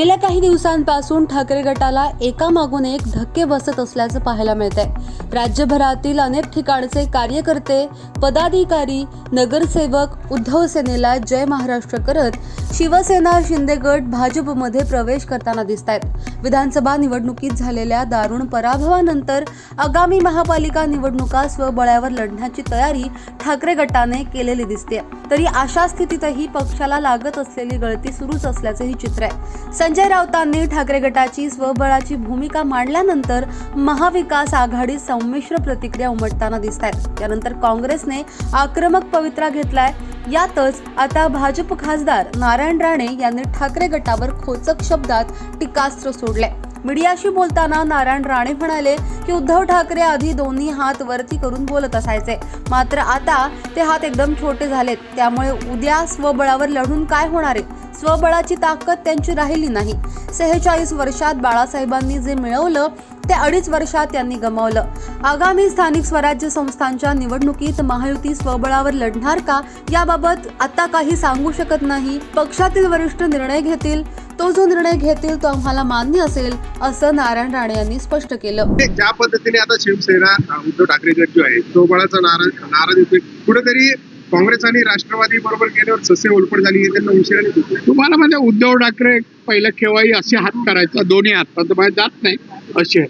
गेल्या काही दिवसांपासून ठाकरे गटाला एकामागून एक धक्के बसत असल्याचं पाहायला मिळतंय. राज्यभरातील अनेक ठिकाणचे कार्यकर्ते पदाधिकारी नगरसेवक उद्धव सेनेला जय महाराष्ट्र करत शिवसेना शिंदे गट भाजपमध्ये प्रवेश करताना दिसत आहेत विधानसभा निवडणुकीत झालेल्या दारुण पराभवानंतर आगामी महापालिका निवडणुका स्वबळावर लढण्याची तयारी ठाकरे गटाने केलेली दिसते तरी अशा स्थितीतही पक्षाला लागत असलेली गळती सुरूच असल्याचंही चित्र आहे. संजय राऊतांनी ठाकरे गटाची स्वबळाची भूमिका मांडल्यानंतर महाविकास आघाडीत संमिश्र प्रतिक्रिया उमटताना दिसत आहेत त्यानंतर काँग्रेसने आक्रमक पवित्रा घेतलाय. यातच आता भाजप खासदार नारायण राणे यांनी ठाकरे गटावर खोचक शब्दात टीकास्त्र सोडले मीडियाशी बोलताना नारायण राणे म्हणाले की उद्धव ठाकरे आधी दोन्ही हात वरती करून बोलत असायचे. मात्र आता ते हात एकदम छोटे झालेत. त्यामुळे उद्या स्वबळावर लढून काय होणार आहे? स्वबळाची ताकद त्यांची राहिली नाही. सेहेचाळीस वर्षात बाळासाहेबांनी जे मिळवलं ते अडीच वर्षात त्यांनी गमावलं. आगामी स्थानिक स्वराज्य संस्थांच्या निवडणुकीत महायुती स्वबळावर लढणार का याबाबत आता काही सांगू शकत नाही. पक्षातील वरिष्ठ निर्णय घेतील तो जो निर्णय घेतील तो आम्हाला मान्य असेल असं नारायण राणे यांनी स्पष्ट केलं. म्हणजे ज्या पद्धतीने आता शिवसेना उद्धव ठाकरे गट जो आहे स्वबळाचा नारा नारा देतोय कुठेतरी काँग्रेस आणि राष्ट्रवादी बरोबर गेल्यावर ससे ओलपड झाली त्यांना उशिरा तुम्हाला म्हणजे उद्धव ठाकरे पहिलं केव्हाही असे हात करायचा दोन्ही हात पण बाहेर जात नाही असे.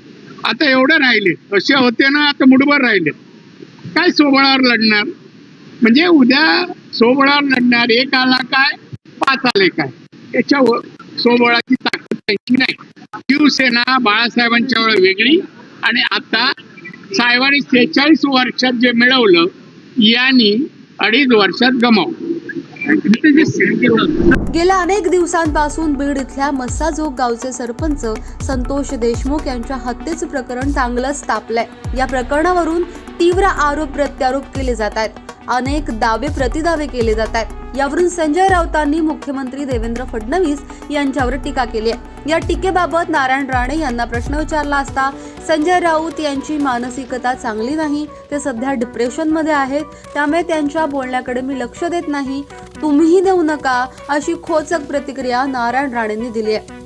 आता एवढे राहिले असे होते ना आता मुठभर राहिले. काय सोबळावर लढणार? म्हणजे उद्या सोबळावर लढणार एक आला काय पाच आले काय? त्याच्या सोबळाची ताकद त्यांची नाही. शिवसेना बाळासाहेबांच्या वेळ वेगळी आणि आता साहेबांनी सेहेचाळीस वर्षात जे मिळवलं यांनी अडीच वर्षात गमावलं गेल्या अनेक दिवसांपासून बीड इथल्या मस्साजोग गावचे सरपंच संतोष देशमुख यांच्या हत्येचं प्रकरण चांगलंच तापलंय. या प्रकरणावरून तीव्र आरोप प्रत्यारोप केले जात आहेत. अनेक दावे प्रतिदावे केले जात आहेत. यावरून संजय राऊतांनी मुख्यमंत्री देवेंद्र फडणवीस यांच्यावर टीका केली आहे. या टीकेबाबत नारायण राणे यांना प्रश्न विचारला असता संजय राऊत यांची मानसिकता चांगली नाही ते सध्या डिप्रेशनमध्ये आहेत त्यामुळे त्यांच्या बोलण्याकडे मी लक्ष देत नाही. तुम्हीही देऊ नका अशी खोचक प्रतिक्रिया नारायण राणेंनी दिली आहे.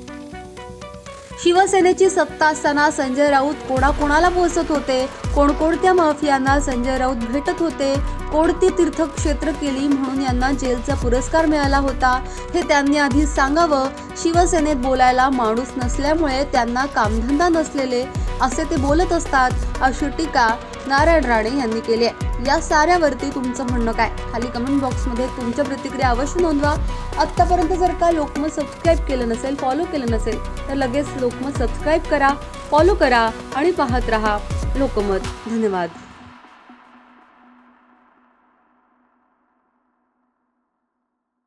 शिवसेनेची सत्ता असताना संजय राऊत कोणाकोणाला पोहोचत होते? कोणकोणत्या माफियांना संजय राऊत भेटत होते? कोणती तीर्थक्षेत्र केली म्हणून यांना जेलचा पुरस्कार मिळाला होता? हे त्यांनी आधी सांगावं. शिवसेनेत बोलायला माणूस नसल्यामुळे त्यांना कामधंदा नसलेले असे ते बोलत असतात. अशी टीका नारायण राणे यांनी केली आहे. या साऱ्यावरती तुमचं म्हणणं काय? खाली कमेंट बॉक्समध्ये तुमच्या प्रतिक्रिया अवश्य नोंदवा. आत्तापर्यंत जर का लोकमत सबस्क्राईब केलं नसेल फॉलो केलं नसेल तर लगेच लोकमत सबस्क्राईब करा फॉलो करा आणि पाहत रहा लोकमत. धन्यवाद.